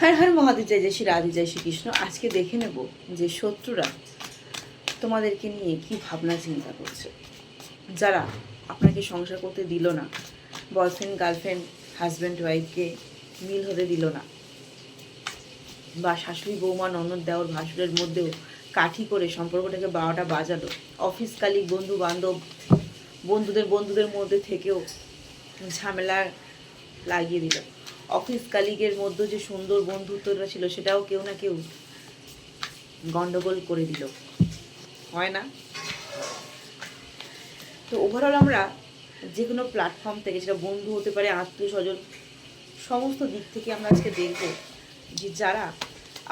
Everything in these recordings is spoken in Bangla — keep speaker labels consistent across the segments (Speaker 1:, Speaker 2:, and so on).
Speaker 1: হর হর মহাদেব জয় জয় শ্রী রাধে, জয় শ্রীকৃষ্ণ আজকে দেখে নেব যে শত্রুরা তোমাদেরকে নিয়ে কি ভাবনা, চিন্তা করছে। যারা আপনাকে সংসার করতে দিল না বয়ফ্রেন্ড গার্লফ্রেন্ড হাজব্যান্ড ওয়াইফকে মিল হতে দিল না, বা শাশুড়ি, বৌমা, ননদ দেওয়ার ভাসুরের মধ্যেও কাঠি করে সম্পর্কটাকে বারোটা বাজালো অফিস কালিক বন্ধু বান্ধব, বন্ধুদের বন্ধুদের মধ্যে থেকেও ঝামেলা লাগিয়ে দিল। অফিস কালিগের মধ্যে যে সুন্দর বন্ধুত্বটা ছিল, সেটাও কেউ না কেউ গন্ডগোল করে দিল। হয় না? তো ওভারঅল আমরা যে কোনো প্ল্যাটফর্ম থেকে, সেটা বন্ধু হতে পারে আত্মীয় স্বজন সমস্ত দিক থেকে আমরা আজকে দেখব যে যারা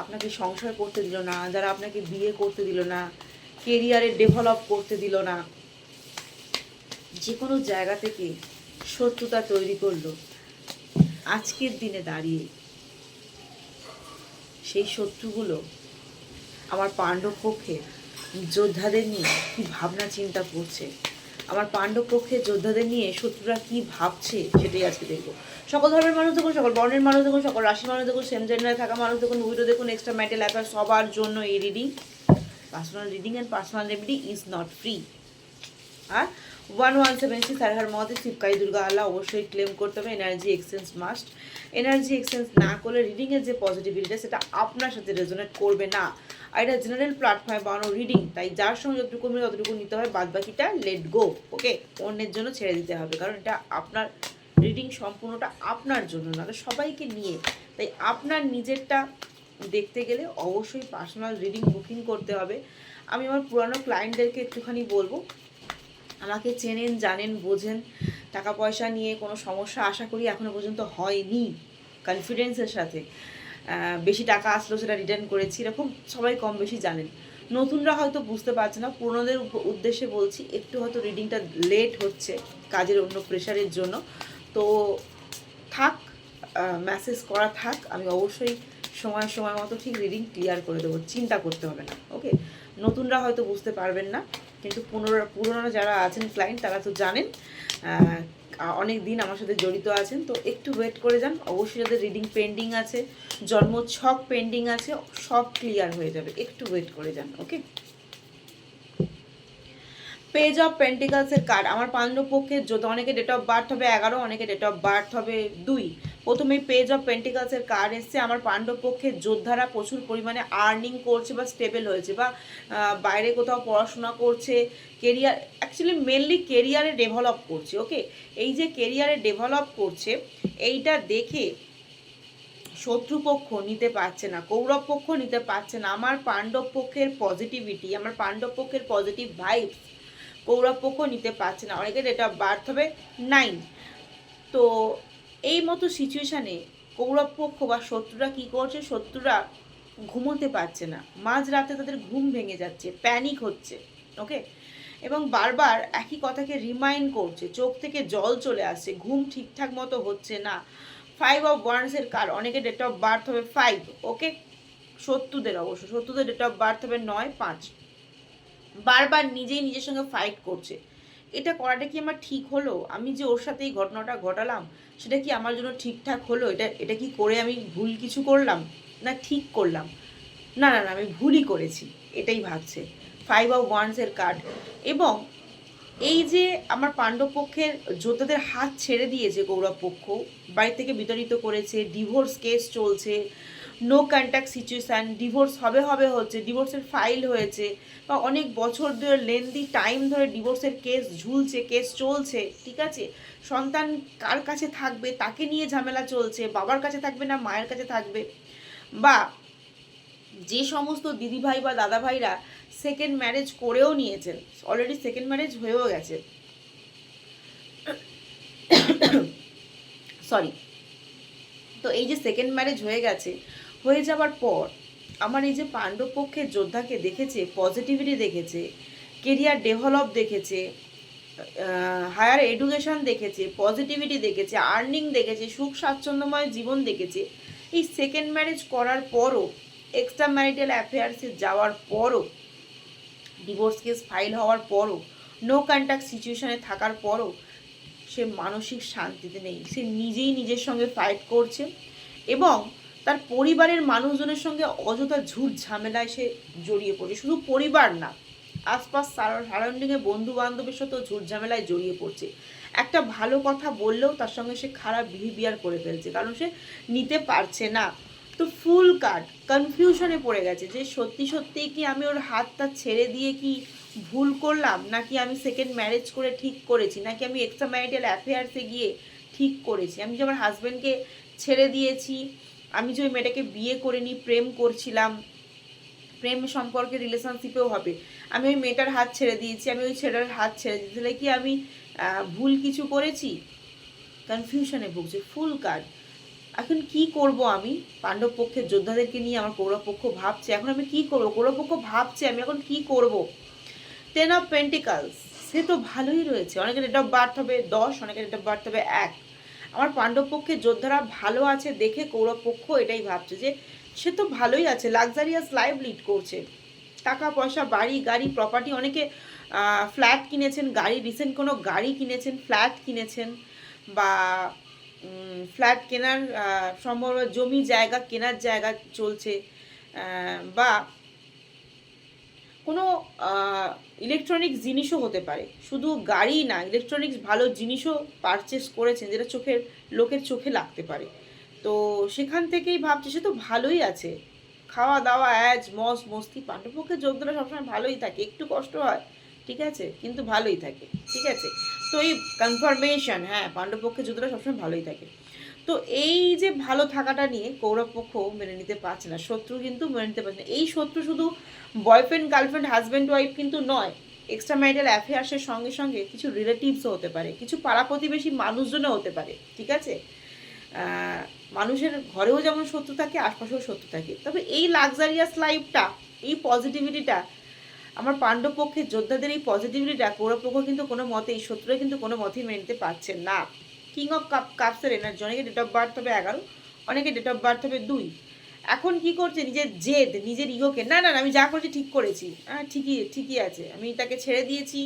Speaker 1: আপনাকে সংসার করতে দিল না, যারা আপনাকে বিয়ে করতে দিল না কেরিয়ারে ডেভেলপ করতে দিল না, যে কোনো জায়গা থেকে শত্রুতা তৈরি করল। আজকের দিনে দাঁড়িয়ে সেই শত্রুগুলো আমার পাণ্ডব পক্ষে যোদ্ধাদের নিয়ে কি ভাবনা চিন্তা করছে? আমার পাণ্ডব পক্ষে যোদ্ধাদের নিয়ে শত্রুরা কি ভাবছে সেটাই আজকে দেখব। সকল ধর্মের মানুষ দেখুন, সকল বর্ণের মানুষ দেখুন, সকল রাশির মানুষ দেখুন সেম জেন্ডারে থাকা মানুষ দেখুন উইডো দেখুন এক্সট্রা ম্যাটেল অ্যাফেয়ার সবার জন্য এই reading personal reading and personal remedy is not free R one one seven six আর হার মধ্যে শিবকাই দুর্গা আল্লাহ অবশ্যই ক্লেম করতে হবে energy exchange must energy exchange না করলে রিডিংয়ের যে পজিটিভিটিটা সেটা আপনার সাথে রেজোনেট করবে না। আর এটা জেনারেল প্ল্যাটফর্মে বানানো রিডিং তাই যার সঙ্গে যতটুকু মিলে ততটুকু নিতে হয় বাদ বাকিটা লেট গো ওকে অন্যের জন্য ছেড়ে দিতে হবে, কারণ এটা আপনার রিডিং সম্পূর্ণটা আপনার জন্য না সবাইকে নিয়ে। তাই আপনার নিজেরটা দেখতে গেলে অবশ্যই পার্সোনাল রিডিং বুকিং করতে হবে। আমি আমার পুরানো ক্লায়েন্টদেরকে একটুখানি বলব আমাকে চেনেন, জানেন, বোঝেন। টাকা পয়সা নিয়ে কোনো সমস্যা আশা করি এখনও পর্যন্ত হয়নি কনফিডেন্সের সাথে। বেশি টাকা আসলো সেটা রিটার্ন করেছি, এরকম সবাই কম বেশি জানেন। নতুনরা হয়তো বুঝতে পারছে না, পুরনোদের উদ্দেশ্যে বলছি, একটু হয়তো রিডিংটা লেট হচ্ছে কাজের অন্য প্রেশারের জন্য। তো থাক মেসেজ করা থাক, আমি অবশ্যই সময় সময় মতো ঠিক রিডিং ক্লিয়ার করে দেবো, চিন্তা করতে হবে না ওকে নতুনরা হয়তো বুঝতে পারবেন না। কিন্তু পুনরা, পুরোনো যারা আছেন ক্লায়েন্ট তারা তো জানেন অনেক দিন আমার সাথে জড়িত আছেন, তো একটু ওয়েট করে যান। অবশ্যই যাদের রিডিং পেন্ডিং আছে জন্ম ছক পেন্ডিং আছে, সব ক্লিয়ার হয়ে যাবে। একটু ওয়েট করে যান ওকে পেজ অফ পেন্টিকালসের কার্ড আমার পাণ্ডব পক্ষে যদি অনেকে ডেট অফ বার্থ হবে এগারো, অনেকে ডেট অফ বার্থ হবে দুই। প্রথমেই পেজ অফ পেন্টিকালসের কার্ড এসছে। আমার পাণ্ডব পক্ষে যোদ্ধারা প্রচুর পরিমাণে আর্নিং করছে বা স্টেবল হয়েছে বা বাইরে কোথাও পড়াশোনা করছে কেরিয়ার অ্যাকচুয়ালি মেনলি কেরিয়ারে ডেভেলপ করছে ওকে এই যে কেরিয়ারে ডেভেলপ করছে, এইটা দেখে শত্রুপক্ষ নিতে পারছে না, কৌরব পক্ষ নিতে পারছে না। আমার পাণ্ডব পক্ষের পজিটিভিটি আমার পাণ্ডব পক্ষের পজিটিভ ভাইবস কৌরব পক্ষ নিতে পারছে না। অনেকের এটা বার্থ হবে নাইন তো এই মতো সিচুয়েশানে কৌরব পক্ষ বা শত্রুরা কী করছে? শত্রুরা ঘুমোতে পারছে না। মাঝ রাতে তাদের ঘুম ভেঙে যাচ্ছে প্যানিক হচ্ছে ওকে এবং বারবার একই কথাকে রিমাইন্ড করছে, চোখ থেকে জল চলে আসছে, ঘুম ঠিকঠাক মতো হচ্ছে না। ফাইভ অফ ওয়ান্সের কার? অনেকে ডেট অফ বার্থ হবে ফাইভ ওকে শত্রুদের অবশ্য, শত্রুদের ডেট অফ বার্থ হবে নয়, পাঁচ। বারবার নিজেই নিজের সঙ্গে ফাইট করছে। এটা করাটা কি আমার ঠিক হলো? আমি যে ওর সাথে এই ঘটনাটা ঘটালাম, সেটা কি আমার জন্য ঠিকঠাক হলো? এটা এটা কি করে আমি ভুল কিছু করলাম? না ঠিক করলাম? না না না, আমি ভুলই করেছি, এটাই ভাবছে। ফাইভ অফ ওয়ান্সের কার্ড এবং এই যে আমার পাণ্ডব পক্ষের যোদ্ধাদের হাত ছেড়ে দিয়েছে গৌরব পক্ষ, বাড়ি থেকে বিতাড়িত করেছে ডিভোর্স কেস চলছে নো কন্ট্যাক্ট সিচুয়েশান ডিভোর্স হবে হবে হচ্ছে ডিভোর্সের ফাইল হয়েছে, বা অনেক বছর ধরে লেন্দি টাইম ধরে ডিভোর্সের কেস ঝুলছে কেস চলছে, ঠিক আছে? সন্তান কার কাছে থাকবে, তাকে নিয়ে ঝামেলা চলছে, বাবার কাছে থাকবে না, মায়ের কাছে থাকবে? বা যে সমস্ত দিদিভাই বা দাদাভাইরা সেকেন্ড ম্যারেজ করেও নিয়েছেন অলরেডি সেকেন্ড ম্যারেজ হয়েও গেছে। সরি তো এই যে সেকেন্ড ম্যারেজ হয়ে গেছে হয়ে যাওয়ার পর আমার এই যে পাণ্ডব পক্ষের যোদ্ধাকে দেখেছে পজিটিভিটি দেখেছে কেরিয়ার ডেভেলপ দেখেছে হায়ার এডুকেশন দেখেছে পজিটিভিটি দেখেছে আর্নিং দেখেছে, সুখ স্বাচ্ছন্দ্যময় জীবন দেখেছে, এই সেকেন্ড ম্যারেজ করার পরও এক্সট্রা ম্যারিটাল অ্যাফেয়ার্সে যাওয়ার পরও ডিভোর্স কেস ফাইল হওয়ার পরও নো কন্ট্যাক্ট সিচুয়েশনে থাকার পরও, সে মানসিক শান্তিতে নেই। সে নিজেই নিজের সঙ্গে ফাইট করছে এবং তার পরিবারের মানুষজনের সঙ্গে অযথা ঝুট ঝামেলায় সে জড়িয়ে পড়ছে। শুধু পরিবার না, আশপাশ সারাউন্ডিংয়ে বন্ধু বান্ধবের সাথেও ঝুট ঝামেলায় জড়িয়ে পড়ছে। একটা ভালো কথা বললেও তার সঙ্গে সে খারাপ বিহেভিয়ার করে ফেলছে, কারণ সে নিতে পারছে না। তো ফুল কার্ড কনফিউশনে পড়ে গেছে যে সত্যি সত্যিই কি আমি ওর হাতটা ছেড়ে দিয়ে কি ভুল করলাম? নাকি আমি সেকেন্ড ম্যারেজ করে ঠিক করেছি? নাকি আমি এক্সট্রা ম্যারিটাল অ্যাফেয়ার্সে গিয়ে ঠিক করেছি? আমি যে আমার হাজব্যান্ডকে ছেড়ে দিয়েছি আমি যে ওই মেয়েটাকে বিয়ে করিনি প্রেম করছিলাম, প্রেম সম্পর্কে রিলেশনশিপেও হবে। আমি ওই মেয়েটার হাত ছেড়ে দিয়েছি, আমি ওই ছেলের হাত ছেড়ে দিয়েছি। তাহলে কি আমি ভুল কিছু করেছি? কনফিউশনে ভুগছে ফুল কার্ড এখন কি করব আমি? পাণ্ডব পক্ষের যোদ্ধাদেরকে নিয়ে আমার কৌরব পক্ষ ভাবছে। এখন আমি কি করব? কৌরব পক্ষ ভাবছে আমি এখন কি করব? টেন অফ পেন্টিকালস সে তো ভালোই রয়েছে। অনেকের ডেট অফ বার্থ হবে দশ, অনেকের ডেট অফ বার্থ হবে এক। আমার পাণ্ডব পক্ষের যোদ্ধারা ভালো আছে দেখে কৌরব পক্ষ এটাই ভাবছে যে সে তো ভালোই আছে লাক্সারিয়াস লাইফ লিড করছে। টাকা, পয়সা, বাড়ি, গাড়ি প্রপার্টি অনেকে ফ্ল্যাট কিনেছেন, গাড়ি রিসেন্ট কোনো গাড়ি কিনেছেন ফ্ল্যাট কিনেছেন বা ফ্ল্যাট কেনার সম্ভব জমি জায়গা, কেনার জায়গা চলছে বা কোনো ইলেকট্রনিক জিনিসও হতে পারে। শুধু গাড়ি না ইলেকট্রনিক্স ভালো জিনিসও পারচেস করেছেন, যেটা চোখের, লোকের চোখে লাগতে পারে। তো সেখান থেকেই ভাবছে, সে তো ভালোই আছে। খাওয়া দাওয়া অ্যাজ মস, মস্তি পাণ্ডবপক্ষের যোগদারা সবসময় ভালোই থাকে। একটু কষ্ট হয়, ঠিক আছে, কিন্তু ভালোই থাকে, ঠিক আছে। তো এই কনফার্মেশন হ্যাঁ পাণ্ডবপক্ষের যোগদারা সবসময় ভালোই থাকে। তো এই যে ভালো থাকাটা নিয়ে কৌরব পক্ষ মেনে নিতে পারছে না, শত্রু কিন্তু মেনে নিতে পারছে না। এই শত্রু শুধু বয়ফ্রেন্ড গার্লফ্রেন্ড হাজব্যান্ড ওয়াইফ কিন্তু নয় এক্সট্রা ম্যারিটাল অ্যাফেয়ার্সের সঙ্গে সঙ্গে কিছু রিলেটিভসও হতে পারে, কিছু পাড়া প্রতিবেশী মানুষজনও হতে পারে, ঠিক আছে? মানুষের ঘরেও যেমন শত্রু থাকে, আশপাশেও শত্রু থাকে। তবে এই লাক্সারিয়াস লাইফটা এই পজিটিভিটিটা আমার পাণ্ডব পক্ষের যোদ্ধাদের এই পজিটিভিটিটা কৌরবপক্ষ কিন্তু কোনো মতে এই শত্রুরা কিন্তু কোনো মতেই মেনে নিতে পারছেন না। কিং অফ কাপ কাপসের এনার্জি অনেকে ডেট অফ বার্থ হবে এগারো, অনেকে ডেট অফ বার্থ হবে দুই। এখন কি করছে? নিজের জেদ, নিজের ইগোকে। না না আমি যা করেছি ঠিক করেছি। হ্যাঁ ঠিকই ঠিকই আছে। আমি তাকে ছেড়ে দিয়েছি,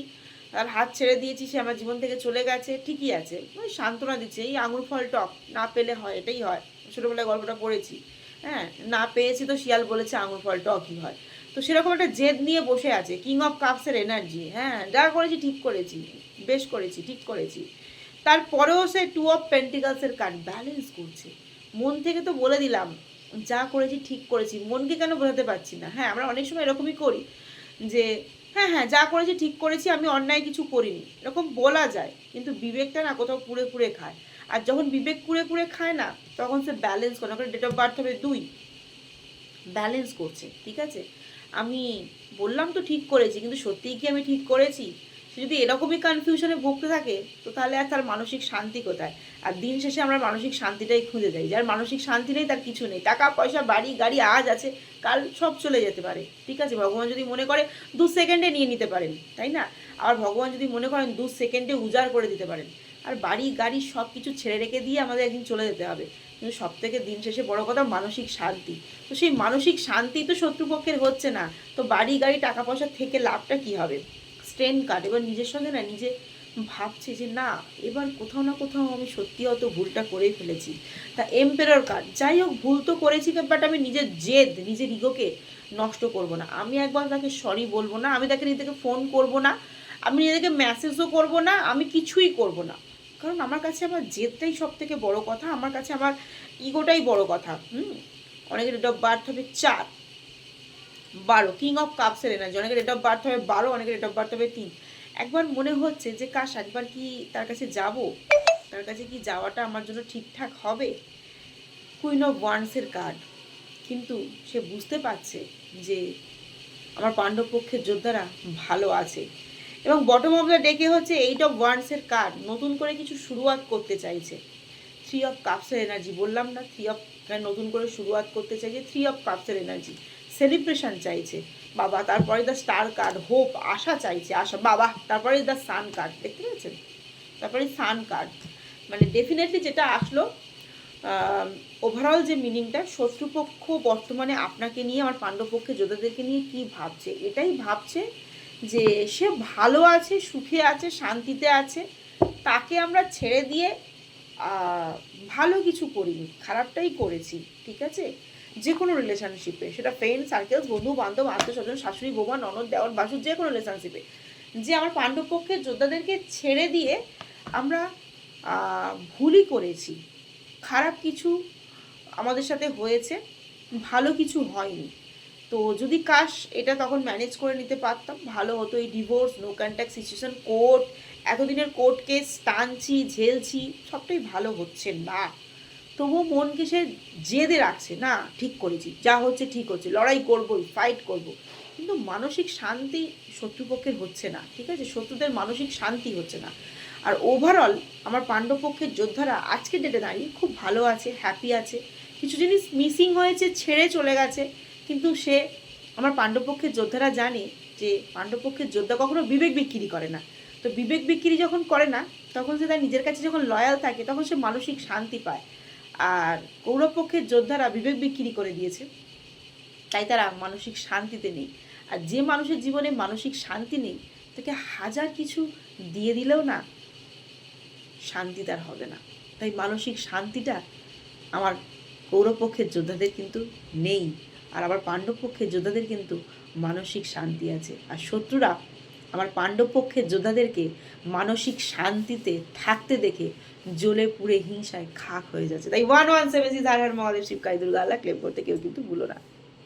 Speaker 1: তার হাত ছেড়ে দিয়েছি, সে আমার জীবন থেকে চলে গেছে, ঠিকই আছে। ওই সান্ত্বনা দিচ্ছে, এই আঙুর ফল টক, না পেলে হয়, এটাই হয়। ছোটোবেলায় গল্পটা পড়েছি। হ্যাঁ না পেয়েছি তো শিয়াল বলেছে আঙুর ফল টকই হয়। তো সেরকম একটা জেদ নিয়ে বসে আছে কিং অফ কাপসের এনার্জি হ্যাঁ যা করেছি ঠিক করেছি, বেশ করেছি, ঠিক করেছি। তারপরেও সে টু অফ পেন্টিকালসের কার্ড ব্যালেন্স করছে। মন থেকে তো বলে দিলাম, যা করেছি ঠিক করেছি, মনকে কেন বোঝাতে পারছি না? হ্যাঁ আমরা অনেক সময় এরকমই করি যে হ্যাঁ হ্যাঁ যা করেছি ঠিক করেছি, আমি অন্যায় কিছু করিনি। এরকম বলা যায়, কিন্তু বিবেকটা না কোথাও কুড়ে কুড়ে খায়। আর যখন বিবেক কুড়ে কুড়ে খায় না, তখন সে ব্যালেন্স করে, ওখানে ডেট অফ বার্থ হবে দুই। ব্যালেন্স করছে, ঠিক আছে? আমি বললাম তো ঠিক করেছি, কিন্তু সত্যিই কি আমি ঠিক করেছি? যদি এরকমই কনফিউশনে ভুগতে থাকে, তো তাহলে আর তার মানসিক শান্তি কোথায়? আর দিন শেষে আমরা মানসিক শান্তিটাই খুঁজে যাই যার মানসিক শান্তি নেই, তার কিছু নেই। টাকা, পয়সা, বাড়ি, গাড়ি, আজ আছে, কাল সব চলে যেতে পারে। ঠিক আছে? ভগবান যদি মনে করে, দু সেকেন্ডে নিয়ে নিতে পারেন, তাই না? আর ভগবান যদি মনে করেন, দু সেকেন্ডে উজাড় করে দিতে পারেন। আর বাড়ি, গাড়ি সব কিছু ছেড়ে রেখে দিয়ে আমাদের একদিন চলে যেতে হবে। কিন্তু সব থেকে দিন শেষে বড় কথা মানসিক শান্তি। তো সেই মানসিক শান্তি তো শত্রুপক্ষের হচ্ছে না। তো বাড়ি, গাড়ি, টাকা, পয়সা থেকে লাভটা কি হবে? স্ট্রেন কার্ড এবার নিজের সঙ্গে না নিজে ভাবছে যে না, এবার কোথাও না কোথাও আমি সত্যি হয়তো ভুলটা করেই ফেলেছি। তা এম্পেরর কার্ড যাই হোক, ভুল তো করেছি বাট আমি নিজের জেদ, নিজের ইগোকে নষ্ট করব না। আমি একবার তাকে সরি বলব না, আমি তাকে নিজেকে ফোন করব না, আমি নিজেকে মেসেজও করব না, আমি কিছুই করব না। কারণ আমার কাছে আমার জেদটাই সব থেকে বড় কথা, আমার কাছে আমার ইগোটাই বড় কথা। হুম? অনেকের অফ বার্থ হবে চার। বারো কিং অফ কাপসের এনার্জি অনেকের ডেট অফ বার্থ হবে বারো, অনেকের ডেট অফ বার্থ হবে তিন। একবার মনে হচ্ছে যে, কাশ, একবার কি তার কাছে যাব? তার কাছে কি যাওয়াটা আমার জন্য ঠিকঠাক হবে? কুইন অফ ওয়ান্সের কার্ড কিন্তু সে বুঝতে পারছে যে, আমার পাণ্ডব পক্ষের যোদ্ধারা ভালো আছে। এবং বটম অফ দ্য ডেকে হচ্ছে এইট অফ ওয়ান্সের কার্ড নতুন করে কিছু শুরুয়াত করতে চাইছে। থ্রি অফ কাপসের এনার্জি বললাম না থ্রি অফ নতুন করে শুরুয়াত করতে চাইছে থ্রি অফ কাপসের এনার্জি সেলিব্রেশন চাইছে। বাবা, তারপরে দ্য স্টার কার্ড হোপ আশা চাইছে, আশা। বাবা, তারপরে দ্য সান কার্ড দেখতে পেয়েছেন? তারপরে সান কার্ড মানে ডেফিনেটলি যেটা আসলো ওভারঅল যে মিনিংটা শত্রুপক্ষ বর্তমানে আপনাকে নিয়ে, আমার পাণ্ডবপক্ষে যোদ্ধাদেরকে নিয়ে কি ভাবছে? এটাই ভাবছে যে সে ভালো আছে, সুখে আছে, শান্তিতে আছে, তাকে আমরা ছেড়ে দিয়ে ভালো কিছু করিনি। খারাপটাই করেছি, ঠিক আছে? যে কোনো রিলেশনশিপে সেটা ফ্রেন্ড সার্কেলস বন্ধু, বান্ধব আত্মীয় স্বজন শাশুড়ি, বোমা, ননদ দেওয়ার বাসুর যে কোনো রিলেশনশিপে যে আমার পাণ্ডবপক্ষের যোদ্ধাদেরকে ছেড়ে দিয়ে আমরা ভুলই করেছি। খারাপ কিছু আমাদের সাথে হয়েছে, ভালো কিছু হয়নি। তো যদি কাশ এটা তখন ম্যানেজ করে নিতে পারতাম, ভালো হতো এই divorce no contact situation court এতদিনের কোর্ট কেস টানছি, ঝেলছি, সবটাই ভালো হচ্ছে না। তবুও মনকে সে জেদে রাখছে, না, ঠিক করেছি, যা হচ্ছে ঠিক হচ্ছে, লড়াই করবই ফাইট করব। কিন্তু মানসিক শান্তি শত্রুপক্ষের হচ্ছে না, ঠিক আছে? শত্রুদের মানসিক শান্তি হচ্ছে না। আর ওভারঅল আমার পাণ্ডবপক্ষের যোদ্ধারা আজকের ডেটে দাঁড়িয়ে খুব ভালো আছে হ্যাপি আছে। কিছু জিনিস মিসিং হয়েছে, ছেড়ে চলে গেছে। কিন্তু সে, আমার পাণ্ডবপক্ষের যোদ্ধারা জানে যে পাণ্ডবপক্ষের যোদ্ধা কখনো বিবেক বিক্রি করে না। তো বিবেক বিক্রি যখন করে না, তখন সে তার নিজের কাছে যখন লয়াল থাকে, তখন সে মানসিক শান্তি পায়। আর কৌরবপক্ষের যোদ্ধারা বিবেক বিক্রি করে দিয়েছে। তাই তারা মানসিক শান্তিতে নেই। আর যে মানুষের জীবনে মানসিক শান্তি নেই, তাকে হাজার কিছু দিয়ে দিলেও না, শান্তি তার হবে না। তাই মানসিক শান্তিটা আমার কৌরবপক্ষের যোদ্ধাদের কিন্তু নেই। আর আবার পাণ্ডবপক্ষের যোদ্ধাদের কিন্তু মানসিক শান্তি আছে। আর শত্রুরা আমার পাণ্ডবপক্ষের যোদ্ধাদেরকে মানসিক শান্তিতে থাকতে দেখে জ্বলে পুড়ে হিংসায় খাক হয়ে যাচ্ছে। তাই ওয়ান ওয়ান সেভেন সিক্স আর মহাদেব শিবকাই দুর্গা, আল্লাহ, ক্লেম করতে কেউ কিন্তু ভুলো না।